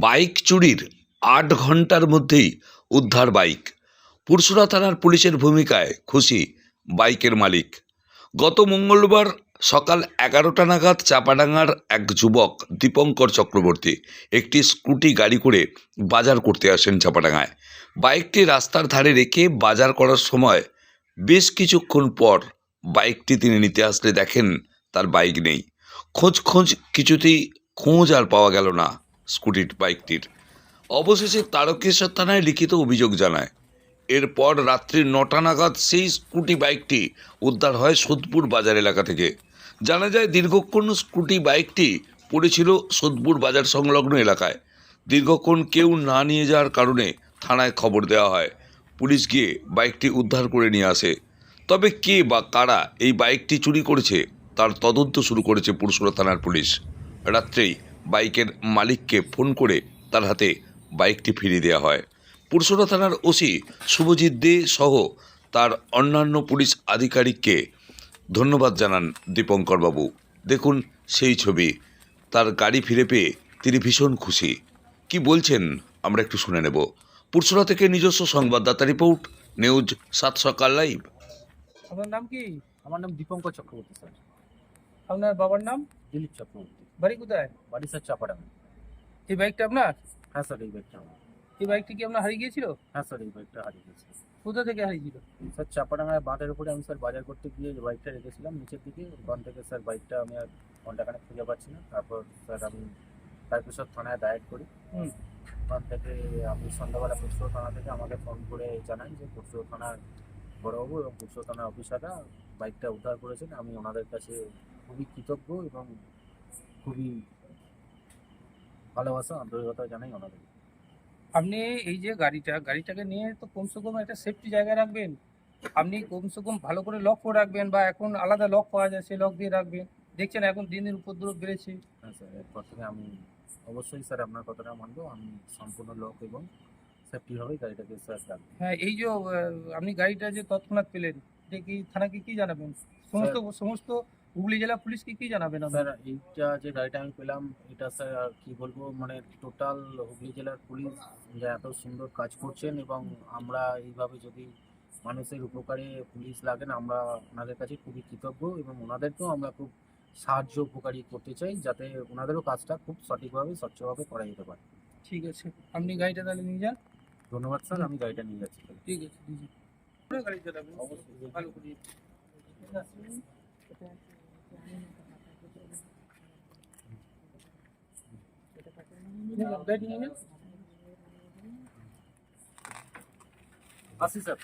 Bike চুরির আট ঘণ্টার মধ্যেই উদ্ধার বাইক। পুরসুরা থানার পুলিশের ভূমিকায় খুশি বাইকের মালিক। গত মঙ্গলবার সকাল এগারোটা নাগাদ চাপাডাঙ্গার এক যুবক দীপঙ্কর চক্রবর্তী একটি স্কুটি গাড়ি করে বাজার করতে আসেন চাপাডাঙ্গায়। বাইকটি রাস্তার ধারে রেখে বাজার করার সময় বেশ কিছুক্ষণ পর বাইকটি তিনি নিতে আসলে দেখেন তার বাইক নেই। খোঁজ খোঁজ কিছুতেই খোঁজ আর পাওয়া গেল না। স্কুটির, বাইকটির। অবশেষে তারকেশ্বর থানায় লিখিত অভিযোগ জানায়। এরপর রাত্রি নটা নাগাদ সেই স্কুটি, বাইকটি উদ্ধার হয় সোদপুর বাজার এলাকা থেকে। জানা যায়, দীর্ঘক্ষণ স্কুটি, বাইকটি পড়েছিল সোদপুর বাজার সংলগ্ন এলাকায়। দীর্ঘক্ষণ কেউ না নিয়ে যাওয়ার কারণে থানায় খবর দেওয়া হয়। পুলিশ গিয়ে বাইকটি উদ্ধার করে নিয়ে আসে। তবে কে বা কারা এই বাইকটি চুরি করেছে, তার তদন্ত শুরু করেছে পুরসুরা থানার পুলিশ। রাত্রেই বাইকের মালিককে ফোন করে তার হাতে বাইকটি ফিরিয়ে দেওয়া হয়। পুরসুরা থানার ওসি শুভজিৎ দে সহ তার অন্যান্য পুলিশ আধিকারিককে ধন্যবাদ জানান দীপঙ্করবাবু দেখুন সেই ছবি। তার গাড়ি ফিরে পেয়ে তিনি ভীষণ খুশি। কি বলছেন? আমরা একটু শুনে নেব। পুরসুরা থেকে নিজস্ব সংবাদদাতা রিপোর্ট, নিউজ সাত সকাল লাইভ। আপনার নাম কি? আমার নাম দীপঙ্কর চক্রবর্তী, স্যার। আপনার বাবার নাম? দিলীপ চক্রবর্তী। বাড়ি কোথায়? বাড়ি স্যার চাপাডাঙ্গা এই বাইকটা আপনার? হ্যাঁ স্যার এই বাইকটা আমার। এই বাইকটি কি আপনার হারিয়ে গিয়েছিল? হ্যাঁ স্যার এই বাইকটা হারিয়ে গেছে কোথা থেকে হারিয়েছিল? স্যার চাপাডাঙ্গায় বাঁধের উপরে আমি স্যার বাজার করতে গিয়ে বাইকটা রেখেছিলাম নিচের দিকে। ওখান থেকে স্যার বাইকটা আমি আর ঘন্টাখানে খুঁজে পাচ্ছি না। তারপর স্যার আমি তারপর থানায় ডায়েট করি। ওখান থেকে আমি সন্ধ্যাবেলা পুরসুর থানা থেকে আমাকে ফোন করে জানাই যে পুরসুর থানার বড়বাবু এবং পুরসুর থানার অফিসাররা বাইকটা উদ্ধার করেছেন। আমি ওনাদের কাছে খুবই কৃতজ্ঞ এবং খুবই ভালোবাসা আন্তরিকতা জানাই ওনাদের। আপনি এই যে গাড়িটা গাড়িটাকে নিয়ে তো কমসে কম একটা সেফটি জায়গায় রাখবেন। আপনি কমসে কম ভালো করে লক করে রাখবেন বা এখন আলাদা লক পাওয়া যায় সেই লক দিয়ে রাখবেন। দেখছেন এখন দিন দিন উপদ্রব বেড়েছে। হ্যাঁ স্যার এরপর থেকে আমি অবশ্যই স্যার আপনার কথাটা মানবো। আমি সম্পূর্ণ লক এবং সেফটিভাবেই গাড়িটাকে স্যার রাখব। হ্যাঁ এই যে আপনি গাড়িটা যে তৎক্ষণাৎ পেলেন এটা কি থানাকে কি জানাবেন? সমস্ত সমস্ত হুগলি জেলা পুলিশকে কি জানাবেন স্যার এইটা যে গাড়িটা আমি পেলাম এটা স্যার আর কি বলব মানে টোটাল হুগলি জেলার পুলিশ যে এত সুন্দর কাজ করছেন এবং আমরা এইভাবে যদি মানুষের উপকারে পুলিশ লাগেন আমরা ওনাদের কাছে খুবই কৃতজ্ঞ এবং ওনাদেরকেও আমরা খুব সাহায্য উপকারী করতে চাই যাতে ওনাদেরও কাজটা খুব সঠিকভাবে স্বচ্ছভাবে করা যেতে পারে। ঠিক আছে। আপনি গাড়িটা তাহলে নিয়ে যান। ধন্যবাদ স্যার আমি গাড়িটা নিয়ে যাচ্ছি। ঠিক আছে গাড়ি চালাবেন অবশ্যই। ভালো করে গাড়ি নিয়ে যান আসি স্যার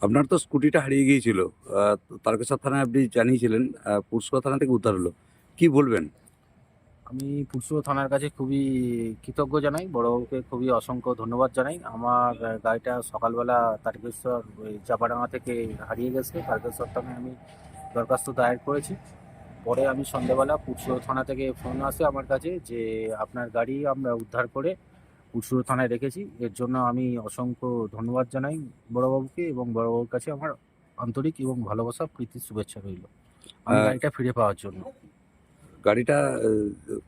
আপনার তো স্কুটিটা হারিয়ে গিয়েছিল তারকেশ্বর থানায় আপনি জানিয়েছিলেন আহ, পুরসুরা থানা থেকে উদ্ধার হলো। কি বলবেন? আমি পুরসুর থানার কাছে খুবই কৃতজ্ঞ জানাই বড়বাবুকে খুবই অসংখ্য ধন্যবাদ জানাই। আমার গাড়িটা সকালবেলা তারকেশ্বর ওই চাপাডাঙ্গা থেকে হারিয়ে গেছে। তারকেশ্বর থানায় আমি দরখাস্ত দায়ের করেছি। পরে আমি সন্ধ্যেবেলা পুরসুর থানা থেকে ফোন আসে আমার কাছে যে আপনার গাড়ি আমরা উদ্ধার করে পুরসুর থানায় রেখেছি। এর জন্য আমি অসংখ্য ধন্যবাদ জানাই বড়বাবুকে এবং বড়বাবুর কাছে আমার আন্তরিক এবং ভালোবাসা প্রীতির শুভেচ্ছা রইল। আমি গাড়িটা ফিরে পাওয়ার জন্য। গাড়িটা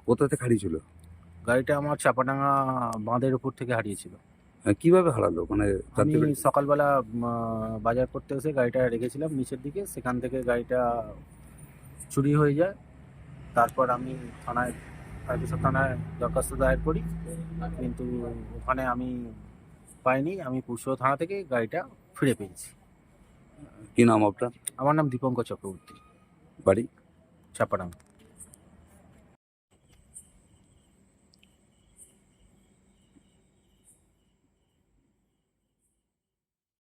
কোথা থেকে হারিয়েছিল? গাড়িটা আমার চাপাডাঙ্গা বাঁধের উপর থেকে হারিয়েছিল। আহ, কীভাবে হারালো? মানে আমি সকালবেলা বাজার করতে এসে গাড়িটা রেখেছিলাম নিচের দিকে। সেখান থেকে গাড়িটা চুরি হয়ে যায়। তারপর আমি থানায় তারকেশ্বর থানায় দরখাস্ত দায়ের করি। কিন্তু ওখানে আমি পাইনি। আমি পুরসহ থানা থেকে গাড়িটা ফিরে পেয়েছি। কি নাম আপনার? আমার নাম দীপঙ্কর চক্রবর্তী। বাড়ি? চাপাডাঙ্গা।